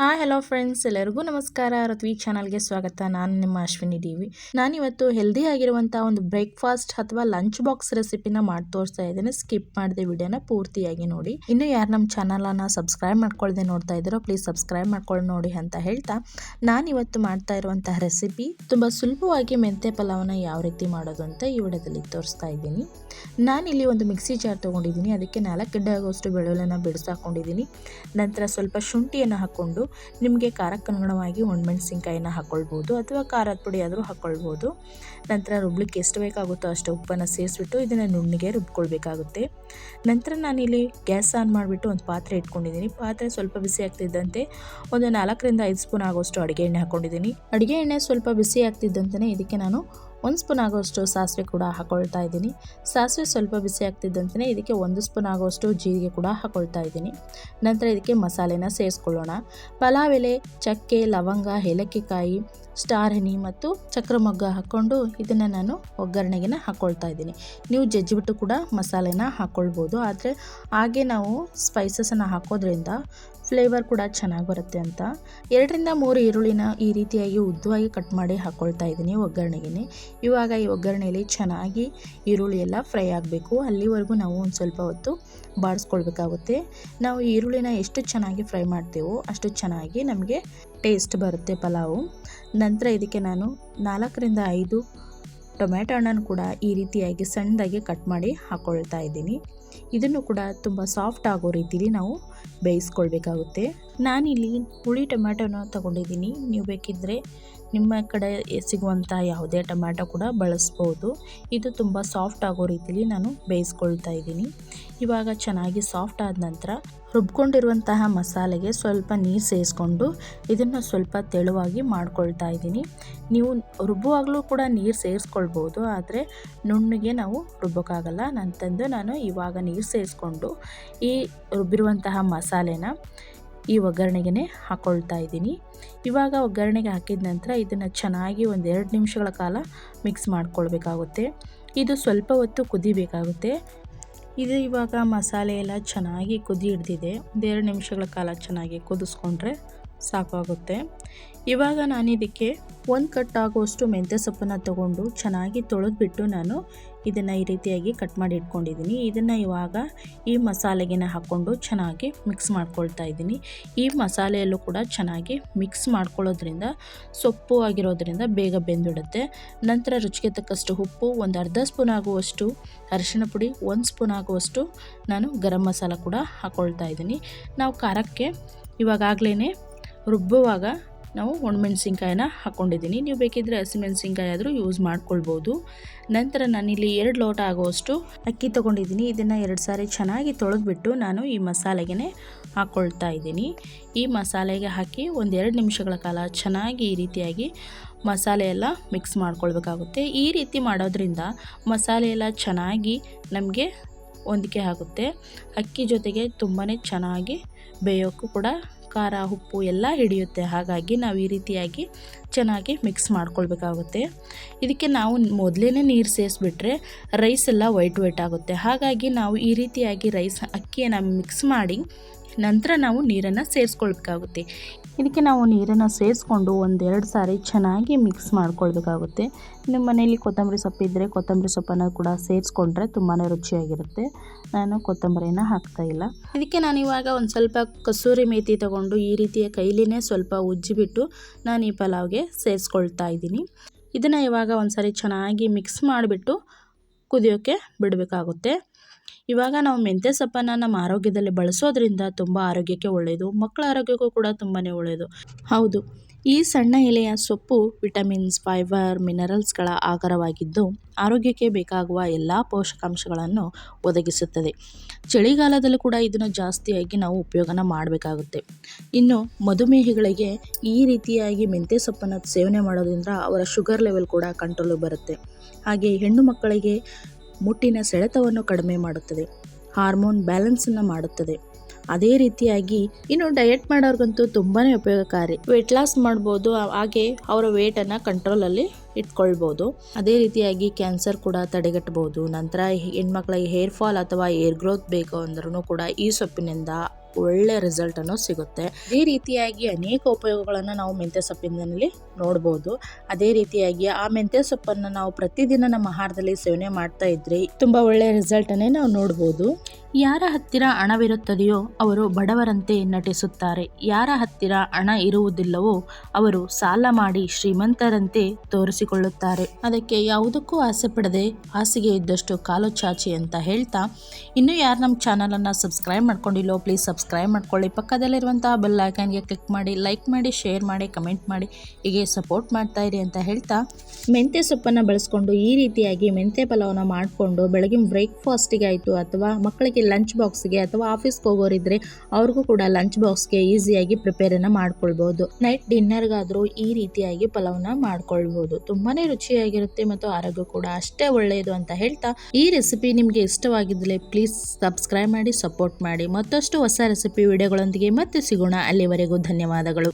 Hi hello friends ಎಲ್ಲರಿಗೂ ನಮಸ್ಕಾರ. ರತ್ವಿ ಚಾನಲ್ಗೆ ಸ್ವಾಗತ. ನಾನು ನಿಮ್ಮ ಅಶ್ವಿನಿ ಡಿ ವಿ ನಾನಿವತ್ತು ಹೆಲ್ದಿ ಆಗಿರುವಂಥ ಒಂದು ಬ್ರೇಕ್ಫಾಸ್ಟ್ ಅಥವಾ ಲಂಚ್ ಬಾಕ್ಸ್ ರೆಸಿಪಿನ ಮಾಡಿ ತೋರಿಸ್ತಾ ಇದ್ದೇನೆ. ಸ್ಕಿಪ್ ಮಾಡಿದೆ ವಿಡಿಯೋನ ಪೂರ್ತಿಯಾಗಿ ನೋಡಿ. ಇನ್ನು ಯಾರು ನಮ್ಮ ಚಾನಲನ್ನು ಸಬ್ಸ್ಕ್ರೈಬ್ ಮಾಡ್ಕೊಳ್ಳದೆ ನೋಡ್ತಾ ಇದ್ದೀರೋ ಪ್ಲೀಸ್ ಸಬ್ಸ್ಕ್ರೈಬ್ ಮಾಡ್ಕೊಳ್ಳಿ ನೋಡಿ ಅಂತ ಹೇಳ್ತಾ ನಾನಿವತ್ತು ಮಾಡ್ತಾ ಇರುವಂತಹ ರೆಸಿಪಿ ತುಂಬ ಸುಲಭವಾಗಿ ಮೆಂತೆ ಪಲಾವನ್ನ ಯಾವ ರೀತಿ ಮಾಡೋದು ಅಂತ ಈ ವಿಡಿಯೋದಲ್ಲಿ ತೋರಿಸ್ತಾ ಇದ್ದೀನಿ. ಇಲ್ಲಿ ಒಂದು ಮಿಕ್ಸಿ ಜಾರ್ ತೊಗೊಂಡಿದ್ದೀನಿ. ಅದಕ್ಕೆ ನಾಲ್ಕು ಗಡ್ಡೆ ಆಗುವಷ್ಟು ಬೆಳ್ಳುಳ್ಳಿನ ಬಿಡಿಸಾಕೊಂಡಿದ್ದೀನಿ ನಂತರ ಸ್ವಲ್ಪ ಶುಂಠಿಯನ್ನು ಹಾಕ್ಕೊಂಡು ನಿಮಗೆ ಖಾರಕ್ಕೆ ಅನುಗುಣವಾಗಿ ಒಣಮೆಣಸಿನ್ಕಾಯಿನ ಹಾಕ್ಕೊಳ್ಬೋದು ಅಥವಾ ಖಾರದ ಪುಡಿ ಆದರೂ ಹಾಕ್ಕೊಳ್ಬೋದು ನಂತರ ರುಬ್ಲಿಕ್ಕೆ ಎಷ್ಟು ಬೇಕಾಗುತ್ತೋ ಅಷ್ಟು ಉಪ್ಪನ್ನು ಸೇರಿಸ್ಬಿಟ್ಟು ಇದನ್ನು ನುಣ್ಣಿಗೆ ರುಬ್ಕೊಳ್ಬೇಕಾಗುತ್ತೆ. ನಂತರ ನಾನಿಲ್ಲಿ ಗ್ಯಾಸ್ ಆನ್ ಮಾಡಿಬಿಟ್ಟು ಒಂದು ಪಾತ್ರೆ ಇಟ್ಕೊಂಡಿದ್ದೀನಿ. ಪಾತ್ರೆ ಸ್ವಲ್ಪ ಬಿಸಿ ಆಗ್ತಿದ್ದಂತೆ ಒಂದು ನಾಲ್ಕರಿಂದ ಐದು ಸ್ಪೂನ್ ಆಗೋಷ್ಟು ಅಡುಗೆ ಎಣ್ಣೆ ಹಾಕ್ಕೊಂಡಿದ್ದೀನಿ ಅಡುಗೆ ಎಣ್ಣೆ ಸ್ವಲ್ಪ ಬಿಸಿ ಆಗ್ತಿದ್ದಂತೆ ಇದಕ್ಕೆ ನಾನು ಒಂದು ಸ್ಪೂನ್ ಆಗೋಷ್ಟು ಸಾಸಿವೆ ಕೂಡ ಹಾಕೊಳ್ತಾ ಇದ್ದೀನಿ. ಸಾಸಿವೆ ಸ್ವಲ್ಪ ಬಿಸಿ ಆಗ್ತಿದ್ದಂತೆ ಇದಕ್ಕೆ ಒಂದು ಸ್ಪೂನ್ ಆಗೋಷ್ಟು ಜೀರಿಗೆ ಕೂಡ ಹಾಕೊಳ್ತಾ ಇದ್ದೀನಿ. ನಂತರ ಇದಕ್ಕೆ ಮಸಾಲೆನ ಸೇರಿಸ್ಕೊಳ್ಳೋಣ. ಪಲಾವ್ ಎಲೆ, ಚಕ್ಕೆ, ಲವಂಗ, ಏಲಕ್ಕಿಕಾಯಿ, ಸ್ಟಾರ್ ಹನಿ ಮತ್ತು ಚಕ್ರಮೊಗ್ಗ ಹಾಕ್ಕೊಂಡು ಇದನ್ನು ನಾನು ಒಗ್ಗರಣೆಗೆನ ಹಾಕ್ಕೊಳ್ತಾ ಇದ್ದೀನಿ. ನೀವು ಜಜ್ಜಿಬಿಟ್ಟು ಕೂಡ ಮಸಾಲೆನ ಹಾಕ್ಕೊಳ್ಬೋದು ಆದರೆ ಹಾಗೆ ನಾವು ಸ್ಪೈಸಸನ್ನು ಹಾಕೋದ್ರಿಂದ ಫ್ಲೇವರ್ ಕೂಡ ಚೆನ್ನಾಗಿ ಬರುತ್ತೆ ಅಂತ. ಎರಡರಿಂದ ಮೂರು ಈರುಳ್ಳಿನ ಈ ರೀತಿಯಾಗಿ ಉದ್ದವಾಗಿ ಕಟ್ ಮಾಡಿ ಹಾಕ್ಕೊಳ್ತಾ ಇದ್ದೀನಿ ಒಗ್ಗರಣೆಗೆ ಇವಾಗ ಈ ಒಗ್ಗರಣೆಯಲ್ಲಿ ಚೆನ್ನಾಗಿ ಈರುಳ್ಳಿ ಎಲ್ಲ ಫ್ರೈ ಆಗಬೇಕು. ಅಲ್ಲಿವರೆಗೂ ನಾವು ಒಂದು ಸ್ವಲ್ಪ ಹೊತ್ತು ಬಾಡಿಸ್ಕೊಳ್ಬೇಕಾಗುತ್ತೆ ನಾವು ಈರುಳ್ಳಿನ ಎಷ್ಟು ಚೆನ್ನಾಗಿ ಫ್ರೈ ಮಾಡ್ತೇವೋ ಅಷ್ಟು ಚೆನ್ನಾಗಿ ನಮಗೆ ಟೇಸ್ಟ್ ಬರುತ್ತೆ ಪಲಾವು. ನಂತರ ಇದಕ್ಕೆ ನಾನು ನಾಲ್ಕರಿಂದ ಐದು ಟೊಮ್ಯಾಟೊ ಹಣ್ಣನ್ನು ಕೂಡ ಈ ರೀತಿಯಾಗಿ ಸಣ್ಣದಾಗಿ ಕಟ್ ಮಾಡಿ ಹಾಕ್ಕೊಳ್ತಾ ಇದ್ದೀನಿ. ಇದನ್ನು ಕೂಡ ತುಂಬ ಸಾಫ್ಟ್ ಆಗೋ ರೀತಿಲಿ ನಾವು ಬೇಯಿಸ್ಕೊಳ್ಬೇಕಾಗುತ್ತೆ. ನಾನಿಲ್ಲಿ ಹುಳಿ ಟೊಮ್ಯಾಟೊನ ತಗೊಂಡಿದ್ದೀನಿ. ನೀವು ಬೇಕಿದ್ದರೆ ನಿಮ್ಮ ಕಡೆ ಸಿಗುವಂಥ ಯಾವುದೇ ಟೊಮ್ಯಾಟೊ ಕೂಡ ಬಳಸ್ಬೋದು. ಇದು ತುಂಬ ಸಾಫ್ಟ್ ಆಗೋ ರೀತಿಲಿ ನಾನು ಬೇಯಿಸ್ಕೊಳ್ತಾ ಇದ್ದೀನಿ. ಇವಾಗ ಚೆನ್ನಾಗಿ ಸಾಫ್ಟ್ ಆದ ನಂತರ ರುಬ್ಕೊಂಡಿರುವಂತಹ ಮಸಾಲೆಗೆ ಸ್ವಲ್ಪ ನೀರು ಸೇರಿಸ್ಕೊಂಡು ಇದನ್ನು ಸ್ವಲ್ಪ ತೆಳುವಾಗಿ ಮಾಡ್ಕೊಳ್ತಾ ಇದ್ದೀನಿ. ನೀವು ರುಬ್ಬುವಾಗಲೂ ಕೂಡ ನೀರು ಸೇರಿಸ್ಕೊಳ್ಬೋದು ಆದರೆ ನುಣ್ಣಗೆ ನಾವು ರುಬ್ಬೋಕ್ಕಾಗಲ್ಲ. ನಂತಂದು ನಾನು ಇವಾಗ ನೀರು ಸೇರಿಸ್ಕೊಂಡು ಈ ರುಬ್ಬಿರುವಂತಹ ಮಸಾಲೆನ ಈ ಒಗ್ಗರಣೆಗೆ ಹಾಕ್ಕೊಳ್ತಾ ಇದ್ದೀನಿ. ಇವಾಗ ಒಗ್ಗರಣೆಗೆ ಹಾಕಿದ ನಂತರ ಇದನ್ನು ಚೆನ್ನಾಗಿ ಒಂದು ಎರಡು ನಿಮಿಷಗಳ ಕಾಲ ಮಿಕ್ಸ್ ಮಾಡ್ಕೊಳ್ಬೇಕಾಗುತ್ತೆ. ಇದು ಸ್ವಲ್ಪ ಹೊತ್ತು ಕುದಿಬೇಕಾಗುತ್ತೆ. ಇದು ಇವಾಗ ಮಸಾಲೆ ಎಲ್ಲ ಚೆನ್ನಾಗಿ ಕುದಿ ಹಿಡ್ದಿದೆ. ಒಂದೆರಡು ನಿಮಿಷಗಳ ಕಾಲ ಚೆನ್ನಾಗಿ ಕುದಿಸ್ಕೊಂಡ್ರೆ ಸಾಕಾಗುತ್ತೆ. ಇವಾಗ ನಾನು ಇದಕ್ಕೆ ಒಂದು ಕಟ್ ಆಗುವಷ್ಟು ಮೆಂತ್ಯ ಸೊಪ್ಪನ್ನು ತಗೊಂಡು ಚೆನ್ನಾಗಿ ತೊಳೆದ್ಬಿಟ್ಟು ನಾನು ಇದನ್ನು ಈ ರೀತಿಯಾಗಿ ಕಟ್ ಮಾಡಿ ಇಟ್ಕೊಂಡಿದ್ದೀನಿ. ಇದನ್ನು ಇವಾಗ ಈ ಮಸಾಲೆಗೆನ ಹಾಕ್ಕೊಂಡು ಚೆನ್ನಾಗಿ ಮಿಕ್ಸ್ ಮಾಡ್ಕೊಳ್ತಾ ಇದ್ದೀನಿ. ಈ ಮಸಾಲೆಯಲ್ಲೂ ಕೂಡ ಚೆನ್ನಾಗಿ ಮಿಕ್ಸ್ ಮಾಡ್ಕೊಳ್ಳೋದ್ರಿಂದ ಸೊಪ್ಪು ಆಗಿರೋದ್ರಿಂದ ಬೇಗ ಬೆಂದಿಡುತ್ತೆ ನಂತರ ರುಚಿಗೆ ತಕ್ಕಷ್ಟು ಉಪ್ಪು, ಒಂದು ಅರ್ಧ ಸ್ಪೂನ್ ಆಗುವಷ್ಟು ಅರಿಶಿಣ ಪುಡಿ, ಒಂದು ಸ್ಪೂನ್ ಆಗುವಷ್ಟು ನಾನು ಗರಂ ಮಸಾಲ ಕೂಡ ಹಾಕ್ಕೊಳ್ತಾ ಇದ್ದೀನಿ. ನಾವು ಖಾರಕ್ಕೆ ಇವಾಗಾಗಲೇ ರುಬ್ಬುವಾಗ ನಾವು ಒಣಮೆಣ್ಸಿನ್ಕಾಯಿನ ಹಾಕ್ಕೊಂಡಿದ್ದೀನಿ ನೀವು ಬೇಕಿದ್ದರೆ ಹಸಿಮೆಣ್ಸಿನ್ಕಾಯಿ ಆದರೂ ಯೂಸ್ ಮಾಡ್ಕೊಳ್ಬೋದು. ನಂತರ ನಾನಿಲ್ಲಿ ಎರಡು ಲೋಟ ಆಗುವಷ್ಟು ಅಕ್ಕಿ ತೊಗೊಂಡಿದ್ದೀನಿ. ಇದನ್ನು ಎರಡು ಸಾರಿ ಚೆನ್ನಾಗಿ ತೊಳೆದ್ಬಿಟ್ಟು ನಾನು ಈ ಮಸಾಲೆಗೆ ಹಾಕ್ಕೊಳ್ತಾ ಇದ್ದೀನಿ. ಈ ಮಸಾಲೆಗೆ ಹಾಕಿ ಒಂದೆರಡು ನಿಮಿಷಗಳ ಕಾಲ ಚೆನ್ನಾಗಿ ಈ ರೀತಿಯಾಗಿ ಮಸಾಲೆ ಎಲ್ಲ ಮಿಕ್ಸ್ ಮಾಡ್ಕೊಳ್ಬೇಕಾಗುತ್ತೆ. ಈ ರೀತಿ ಮಾಡೋದ್ರಿಂದ ಮಸಾಲೆ ಎಲ್ಲ ಚೆನ್ನಾಗಿ ನಮಗೆ ಹೊಂದಿಕೆ ಆಗುತ್ತೆ. ಅಕ್ಕಿ ಜೊತೆಗೆ ತುಂಬಾ ಚೆನ್ನಾಗಿ ಬೇಯೋಕ್ಕೂ ಕೂಡ ಖಾರ, ಉಪ್ಪು ಎಲ್ಲ ಹಿಡಿಯುತ್ತೆ. ಹಾಗಾಗಿ ನಾವು ಈ ರೀತಿಯಾಗಿ ಚೆನ್ನಾಗಿ ಮಿಕ್ಸ್ ಮಾಡ್ಕೊಳ್ಬೇಕಾಗುತ್ತೆ. ಇದಕ್ಕೆ ನಾವು ಮೊದಲೇ ನೀರು ಸೇರಿಸ್ಬಿಟ್ರೆ ರೈಸ್ ಎಲ್ಲ ವೈಟ್ ವೈಟ್ ಆಗುತ್ತೆ. ಹಾಗಾಗಿ ನಾವು ಈ ರೀತಿಯಾಗಿ ರೈಸ್ ಅಕ್ಕಿಯನ್ನು ಮಿಕ್ಸ್ ಮಾಡಿ ನಂತರ ನಾವು ನೀರನ್ನು ಸೇರಿಸ್ಕೊಳ್ಬೇಕಾಗುತ್ತೆ. ಇದಕ್ಕೆ ನಾವು ನೀರನ್ನು ಸೇರಿಸ್ಕೊಂಡು ಒಂದೆರಡು ಸಾರಿ ಚೆನ್ನಾಗಿ ಮಿಕ್ಸ್ ಮಾಡ್ಕೊಳ್ಬೇಕಾಗುತ್ತೆ. ನಿಮ್ಮ ಮನೆಯಲ್ಲಿ ಕೊತ್ತಂಬರಿ ಸೊಪ್ಪು ಇದ್ದರೆ ಕೊತ್ತಂಬರಿ ಸೊಪ್ಪನ್ನು ಕೂಡ ಸೇರಿಸ್ಕೊಂಡ್ರೆ ತುಂಬಾ ರುಚಿಯಾಗಿರುತ್ತೆ. ನಾನು ಕೊತ್ತಂಬರಿನ ಹಾಕ್ತಾ ಇಲ್ಲ. ಇದಕ್ಕೆ ನಾನು ಇವಾಗ ಒಂದು ಸ್ವಲ್ಪ ಕಸೂರಿ ಮೇಥಿ ತಗೊಂಡು ಈ ರೀತಿಯ ಕೈಲಿನೇ ಸ್ವಲ್ಪ ಉಜ್ಜಿಬಿಟ್ಟು ನಾನು ಈ ಪಲಾವ್ಗೆ ಸೇರಿಸ್ಕೊಳ್ತಾ ಇದ್ದೀನಿ. ಇದನ್ನು ಇವಾಗ ಒಂದು ಸಾರಿ ಚೆನ್ನಾಗಿ ಮಿಕ್ಸ್ ಮಾಡಿಬಿಟ್ಟು ಕುದಿಯೋಕ್ಕೆ ಬಿಡಬೇಕಾಗುತ್ತೆ. ಇವಾಗ ನಾವು ಮೆಂತ್ಯ ಸೊಪ್ಪನ್ನು ನಮ್ಮ ಆರೋಗ್ಯದಲ್ಲಿ ಬಳಸೋದ್ರಿಂದ ತುಂಬ ಆರೋಗ್ಯಕ್ಕೆ ಒಳ್ಳೆಯದು ಮಕ್ಕಳ ಆರೋಗ್ಯಕ್ಕೂ ಕೂಡ ತುಂಬಾ ಒಳ್ಳೆಯದು ಹೌದು. ಈ ಸಣ್ಣ ಎಲೆಯ ಸೊಪ್ಪು, ವಿಟಮಿನ್ಸ್, ಫೈಬರ್, ಮಿನರಲ್ಸ್ಗಳ ಆಗರವಾಗಿದ್ದು ಆರೋಗ್ಯಕ್ಕೆ ಬೇಕಾಗುವ ಎಲ್ಲ ಪೋಷಕಾಂಶಗಳನ್ನು ಒದಗಿಸುತ್ತದೆ. ಚಳಿಗಾಲದಲ್ಲೂ ಕೂಡ ಇದನ್ನು ಜಾಸ್ತಿಯಾಗಿ ನಾವು ಉಪಯೋಗನ ಮಾಡಬೇಕಾಗುತ್ತೆ. ಇನ್ನು ಮಧುಮೇಹಿಗಳಿಗೆ ಈ ರೀತಿಯಾಗಿ ಮೆಂತ್ಯ ಸೊಪ್ಪನ್ನು ಸೇವನೆ ಮಾಡೋದ್ರಿಂದ ಅವರ ಶುಗರ್ ಲೆವೆಲ್ ಕೂಡ ಕಂಟ್ರೋಲ್ ಬರುತ್ತೆ. ಹಾಗೆ ಹೆಣ್ಣು ಮಕ್ಕಳಿಗೆ ಮುಟ್ಟಿನ ಸೆಳೆತವನ್ನು ಕಡಿಮೆ ಮಾಡುತ್ತದೆ. ಹಾರ್ಮೋನ್ ಬ್ಯಾಲೆನ್ಸನ್ನು ಮಾಡುತ್ತದೆ. ಅದೇ ರೀತಿಯಾಗಿ ಇನ್ನು ಡಯಟ್ ಮಾಡೋರ್ಗಂತೂ ತುಂಬಾ ಉಪಯೋಗಕಾರಿ. ವೆಯ್ಟ್ ಲಾಸ್ ಮಾಡ್ಬೋದು ಹಾಗೆ ಅವರ ವೇಟನ್ನು ಕಂಟ್ರೋಲಲ್ಲಿ ಇಟ್ಕೊಳ್ಬೋದು. ಅದೇ ರೀತಿಯಾಗಿ ಕ್ಯಾನ್ಸರ್ ಕೂಡ ತಡೆಗಟ್ಟಬಹುದು ನಂತರ ಹೆಣ್ಮಕ್ಳಿಗೆ ಹೇರ್ ಫಾಲ್ ಅಥವಾ ಏರ್ ಗ್ರೋತ್ ಬೇಕು ಅಂದ್ರೂ ಕೂಡ ಈ ಸೊಪ್ಪಿನಿಂದ ಒಳ್ಳೆ ರಿಸಲ್ಟ್ ಅನ್ನು ಸಿಗುತ್ತೆ. ಅದೇ ರೀತಿಯಾಗಿ ಅನೇಕ ಉಪಯೋಗಗಳನ್ನು ನಾವು ಮೆಂತ್ಯ ಸೊಪ್ಪಿನಲ್ಲಿ ನೋಡ್ಬೋದು. ಅದೇ ರೀತಿಯಾಗಿ ಆ ಮೆಂತ್ಯ ಸೊಪ್ಪನ್ನು ನಾವು ಪ್ರತಿದಿನ ನಮ್ಮ ಆಹಾರದಲ್ಲಿ ಸೇವನೆ ಮಾಡ್ತಾ ಇದ್ರೆ ತುಂಬಾ ಒಳ್ಳೆ ರಿಸಲ್ಟ್ ಅನ್ನೇ ನಾವು ನೋಡ್ಬೋದು. ಯಾರ ಹತ್ತಿರ ಹಣವಿರುತ್ತದೆಯೋ ಅವರು ಬಡವರಂತೆ ನಟಿಸುತ್ತಾರೆ. ಯಾರ ಹತ್ತಿರ ಹಣ ಇರುವುದಿಲ್ಲವೋ ಅವರು ಸಾಲ ಮಾಡಿ ಶ್ರೀಮಂತರಂತೆ ತೋರಿಸಿಕೊಳ್ಳುತ್ತಾರೆ. ಅದಕ್ಕೆ ಯಾವುದಕ್ಕೂ ಆಸೆ ಪಡದೆ ಹಾಸಿಗೆ ಇದ್ದಷ್ಟು ಕಾಲು ಚಾಚಿ ಅಂತ ಹೇಳ್ತಾ, ಇನ್ನೂ ಯಾರು ನಮ್ಮ ಚಾನಲನ್ನು ಸಬ್ಸ್ಕ್ರೈಬ್ ಮಾಡ್ಕೊಂಡಿಲ್ಲೋ ಪ್ಲೀಸ್ ಸಬ್ಸ್ಕ್ರೈಬ್ ಮಾಡ್ಕೊಳ್ಳಿ. ಪಕ್ಕದಲ್ಲಿರುವಂತಹ ಬೆಲ್ ಐಕಾನ್ಗೆ ಕ್ಲಿಕ್ ಮಾಡಿ ಲೈಕ್ ಮಾಡಿ ಶೇರ್ ಮಾಡಿ ಕಮೆಂಟ್ ಮಾಡಿ, ಹೀಗೆ ಸಪೋರ್ಟ್ ಮಾಡ್ತಾ ಇರಿ ಅಂತ ಹೇಳ್ತಾ ಮೆಂತ್ಯ ಸೊಪ್ಪನ್ನು ಬಳಸ್ಕೊಂಡು ಈ ರೀತಿಯಾಗಿ ಮೆಂತ್ಯ ಪಲಾವನ್ನ ಮಾಡಿಕೊಂಡು ಬೆಳಗಿನ ಬ್ರೇಕ್ಫಾಸ್ಟಿಗೆ ಆಯಿತು ಅಥವಾ ಮಕ್ಕಳಿಗೆ ಲಂಚ್ ಬಾಕ್ಸ್ಗೆ ಅಥವಾ ಆಫೀಸ್ಗೆ ಹೋಗೋರಿದ್ರೆ ಅವ್ರಿಗೂ ಕೂಡ ಲಂಚ್ ಬಾಕ್ಸ್ಗೆ ಈಸಿಯಾಗಿ ಪ್ರಿಪೇರನ್ನು ಮಾಡ್ಕೊಳ್ಬೋದು. ನೈಟ್ ಡಿನ್ನರ್ಗಾದರೂ ಈ ರೀತಿಯಾಗಿ ಪಲಾವ್ನ ಮಾಡ್ಕೊಳ್ಬೋದು. ತುಂಬಾನೇ ರುಚಿಯಾಗಿರುತ್ತೆ ಮತ್ತು ಆರೋಗ್ಯ ಕೂಡ ಅಷ್ಟೇ ಒಳ್ಳೆಯದು ಅಂತ ಹೇಳ್ತಾ ಈ ರೆಸಿಪಿ ನಿಮಗೆ ಇಷ್ಟವಾಗಿದ್ದರೆ ಪ್ಲೀಸ್ ಸಬ್ಸ್ಕ್ರೈಬ್ ಮಾಡಿ ಸಪೋರ್ಟ್ ಮಾಡಿ. ಮತ್ತಷ್ಟು ಹೊಸ ರೆಸಿಪಿ ವಿಡಿಯೋಗಳೊಂದಿಗೆ ಮತ್ತೆ ಸಿಗೋಣ. ಅಲ್ಲಿವರೆಗೂ ಧನ್ಯವಾದಗಳು.